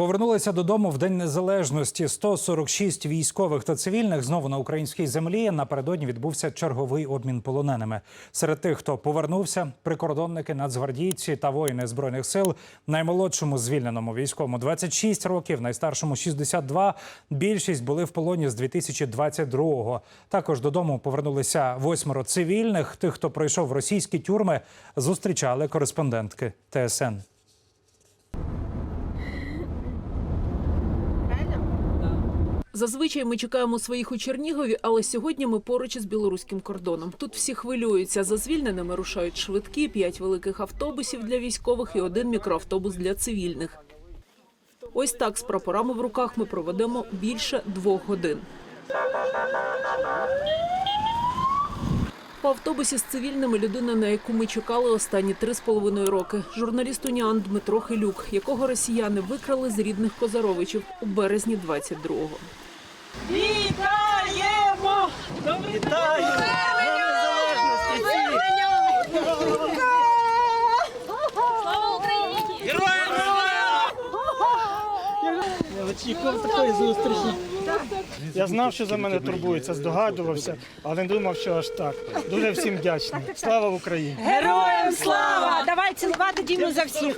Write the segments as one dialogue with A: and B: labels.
A: Повернулися додому в День Незалежності. 146 військових та цивільних знову на українській землі. Напередодні відбувся черговий обмін полоненими. Серед тих, хто повернувся, прикордонники, нацгвардійці та воїни збройних сил. Наймолодшому звільненому військовому 26 років, найстаршому 62. Більшість були в полоні з 2022-го. Також додому повернулися восьмеро цивільних. Тих, хто пройшов російські тюрми, зустрічали кореспондентки ТСН.
B: Зазвичай ми чекаємо своїх у Чернігові, але сьогодні ми поруч із білоруським кордоном. Тут всі хвилюються. За звільненими рушають швидкі, п'ять великих автобусів для військових і один мікроавтобус для цивільних. Ось так з прапорами в руках ми проведемо більше двох годин. По автобусі з цивільними людина, на яку ми чекали останні три з половиною роки. Журналіст Уніан Дмитро Хилюк, якого росіяни викрали з рідних Козаровичів у березні 22-го.
C: Вітаємо! Вітаю! Героям слава! Я очікував такої зустрічі. Я знав, що за мене турбується, здогадувався, але не думав, що аж так. Дуже всім вдячний. Слава Україні!
D: Героям слава! Давай цілувати Діму за всіх.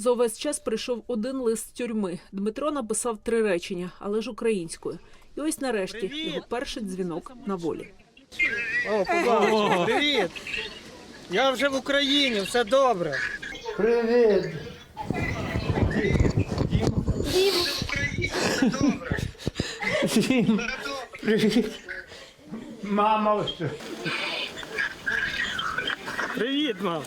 B: За увесь час прийшов один лист з тюрми. Дмитро написав три речення, але ж українською. І ось нарешті його перший дзвінок на волі.
C: О. Привіт! Я вже в Україні, все добре. Привіт! Дім. Привіт. Мама. Привіт, мам.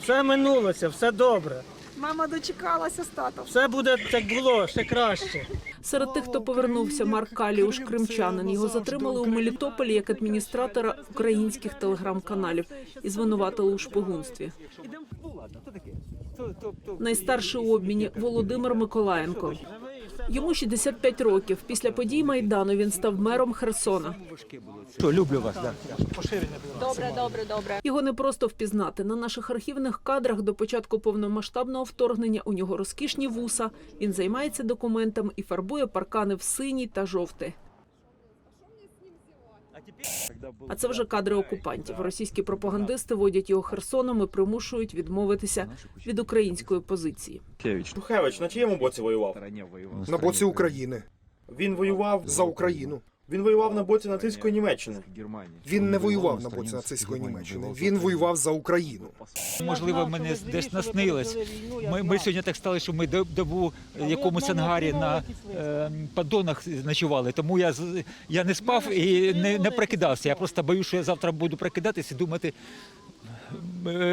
C: Все минулося, все добре.
D: Мама дочекалася з татом.
C: Все буде як було, ще краще.
B: Серед тих, хто повернувся, Марк Каліуш, кримчанин. Його затримали у Мелітополі як адміністратора українських телеграм-каналів і звинуватили у шпигунстві. Найстарший у обміні Володимир Миколаєнко. Йому 65 років. Після подій майдану він став мером Херсона.
E: Що, люблю вас, да.
B: Його не просто впізнати. На наших архівних кадрах до початку повномасштабного вторгнення у нього розкішні вуса. Він займається документами і фарбує паркани в синій та жовтий. А це вже кадри окупантів. Російські пропагандисти водять його Херсоном і примушують відмовитися від української позиції.
F: Тухевич на чиєму боці воював?
G: на боці України
F: Він воював
G: за Україну.
F: Він воював на боці нацистської Німеччини.
G: Він не воював на боці нацистської Німеччини. Він воював за Україну.
E: Можливо, мене десь наснилось. Ми, ми сьогодні так стали, що ми доб- добу в якомусь ангарі на е, поддонах ночували. Тому я, з- я не спав і не, не прокидався. Я просто боюсь, що я завтра буду прокидатися і думати,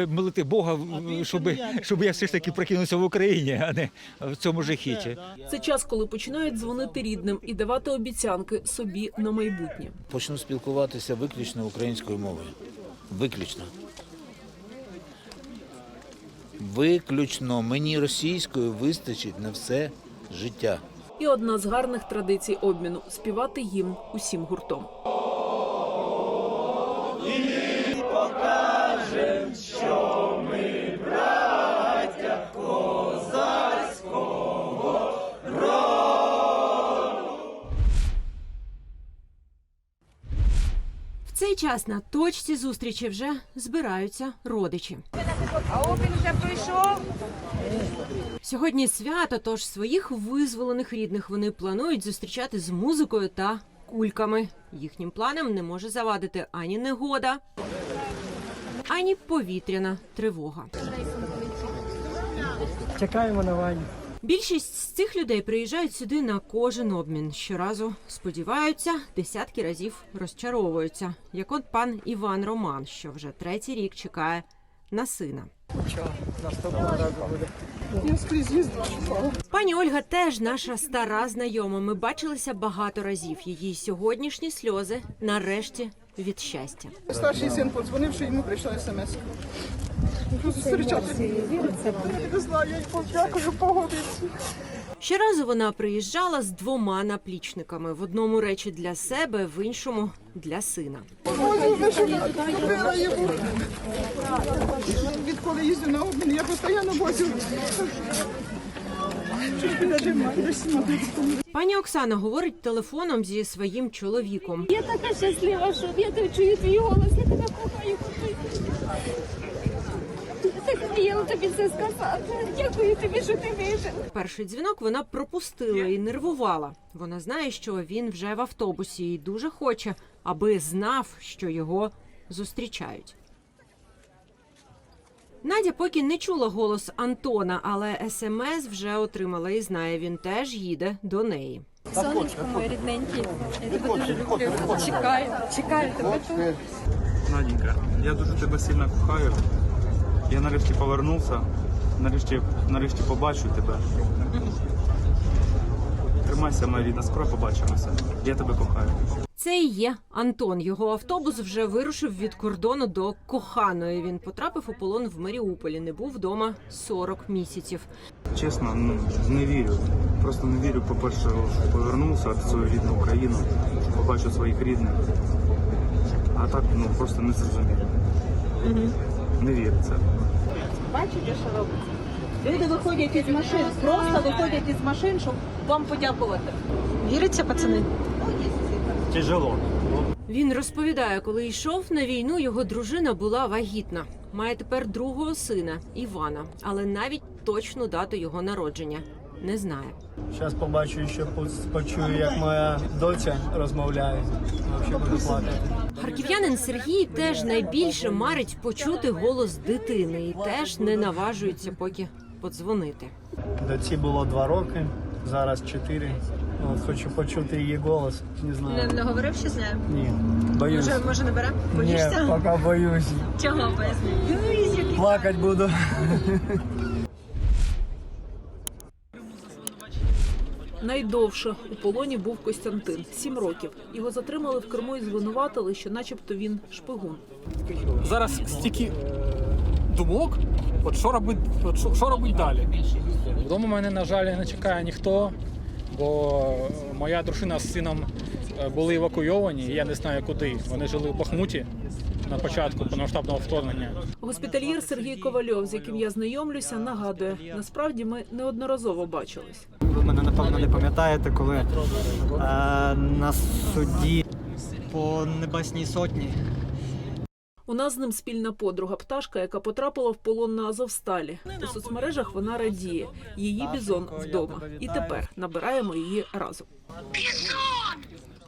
E: молити Бога, щоб, щоб я все ж таки прокинувся в Україні, а не в цьому жахіті.
B: Це час, коли починають дзвонити рідним і давати обіцянки собі на майбутнє.
H: Почну спілкуватися виключно українською мовою. Виключно. Виключно мені російською вистачить на все життя.
B: І одна з гарних традицій обміну співати гімн усім гуртом.
D: Час на точці зустрічі вже збираються родичі.
I: А обмін вже пройшов.
D: Сьогодні свято, тож своїх визволених рідних вони планують зустрічати з музикою та кульками. Їхнім планам не може завадити ані негода, ані повітряна тривога.
C: Чекаємо на Ваню.
D: Більшість з цих людей приїжджають сюди на кожен обмін. Щоразу сподіваються, десятки разів розчаровуються. Як от пан Іван Роман, що вже третій рік чекає на сина. Пані Ольга теж наша стара знайома. Ми бачилися багато разів. Її сьогоднішні сльози нарешті від щастя.
J: Старший син подзвонив, що йому прийшла смс. Не знаю, я подякую.
D: Щоразу вона приїжджала з двома наплічниками: в одному речі для себе, в іншому для сина.
J: Ось, що купила йому. Від коли їздю на обмін, я постійно возю.
D: Пані Оксана говорить телефоном зі своїм чоловіком.
I: Я така щаслива, що я чую твій голос, я тебе кохаю. Я хотіла тобі це сказати. Дякую тобі, що ти вижив.
D: Перший дзвінок вона пропустила і нервувала. Вона знає, що він вже в автобусі і дуже хоче, аби знав, що його зустрічають. Надя поки не чула голос Антона, але смс вже отримала і знає, він теж їде до неї.
I: Сонечко моє рідненьке, я тебе дуже люблю. Чекаю, чекаю тебе тут.
K: Наденька, я дуже тебе сильно кохаю. Я нарешті повернувся. Нарешті, нарешті побачу тебе. Тримайся, моя рідна, скоро побачимося. Я тебе кохаю.
D: Це і є Антон. Його автобус вже вирушив від кордону до коханої. Він потрапив у полон в Маріуполі. Не був вдома 40 місяців.
K: Чесно, ну, не вірю. Просто не вірю, по-перше, що повернувся в свою рідну Україну, побачу своїх рідних. А так, ну просто не зрозуміло. Не вірю це.
J: Бачите, що робиться? Люди виходять із машин, просто виходять із машин, щоб вам подякувати. Віриться, пацани?
K: Тяжело.
D: Він розповідає, коли йшов на війну, його дружина була вагітна. Має тепер другого сина Івана, але навіть точну дату його народження не знає.
C: Зараз побачу, що почую, як моя доця розмовляє. Взагалі буду плакати.
D: Харків'янин Сергій теж найбільше марить почути голос дитини і теж не наважується поки подзвонити.
C: Доці було два роки, зараз чотири. От, хочу почути її голос. Не знаю.
I: Не говорив ще з нею?
C: Ні. Боюсь.
I: може не бере?
C: Ні, поки боюсь.
I: Чого поясни?
C: Плакати буду.
B: Найдовше у полоні був Костянтин сім років. Його затримали в Криму і звинуватили, що, начебто, він шпигун.
J: Зараз стільки думок, от що робить, от що, що робить далі? Вдома мене, на жаль, не чекає ніхто, бо моя дружина з сином е, були евакуйовані, і я не знаю куди. Вони жили в Бахмуті на початку повномасштабного вторгнення.
B: Госпітальєр Сергій Ковальов, з яким я знайомлюся, нагадує: насправді ми неодноразово бачились.
C: Ви мене напевно не пам'ятаєте, коли е, на суді по небесній сотні
B: У нас з ним спільна подруга пташка, яка потрапила в полон на Азовсталі. У соцмережах вона радіє. Її бізон вдома. І тепер набираємо її разом.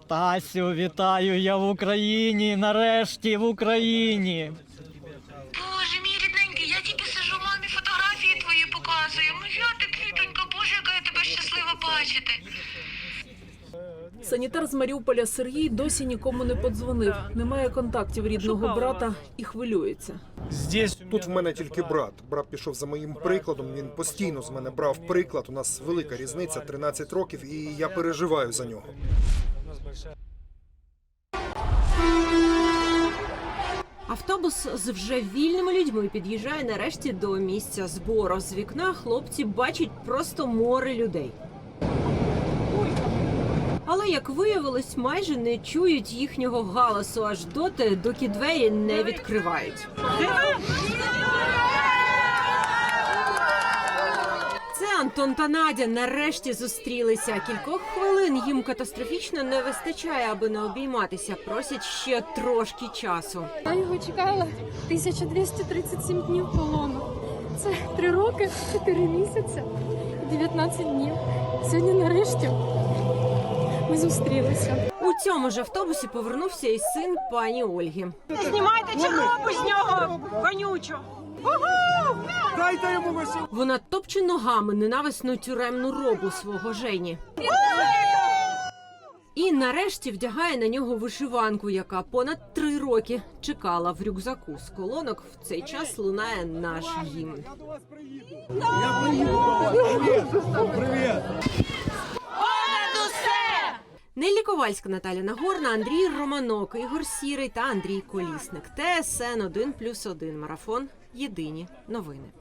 C: Тасю, вітаю, я в Україні, нарешті в Україні.
I: Боже, мій рідненький, я тільки сижу, мамі фотографії твої показую. Моя ти квітонька, боже, яка я тебе щаслива бачити.
B: Санітар з Маріуполя Сергій досі нікому не подзвонив. Немає контактів рідного брата і хвилюється.
C: Здесь
G: Тут в мене тільки брат. Брат пішов за моїм прикладом. Він постійно з мене брав приклад. У нас велика різниця, 13 років, і я переживаю за нього.
D: Автобус з вже вільними людьми під'їжджає нарешті до місця збору. З вікна хлопці бачать просто море людей. Але як виявилось, майже не чують їхнього галасу, аж доти, доки двері не відкривають. Це Антон та Надя нарешті зустрілися. Кількох хвилин їм катастрофічно не вистачає, аби не обійматися. Просять ще трошки часу.
I: Я його чекала 1237 днів полону. Це 3 роки, 4 місяці, 19 днів. Сьогодні нарешті ми зустрілися.
D: У цьому ж автобусі повернувся і син пані Ольги.
J: Знімайте чорнобу з нього, вонючу. Дайте йому висі.
D: Вона топче ногами ненависну тюремну робу свого жені. І нарешті вдягає на нього вишиванку, яка понад три роки чекала в рюкзаку. З колонок в цей час лунає наш гімн. Неллі Ковальська, Наталя Нагорна, Андрій Романок, Ігор Сірий та Андрій Колісник. ТСН 1+,1. Марафон. Єдині новини.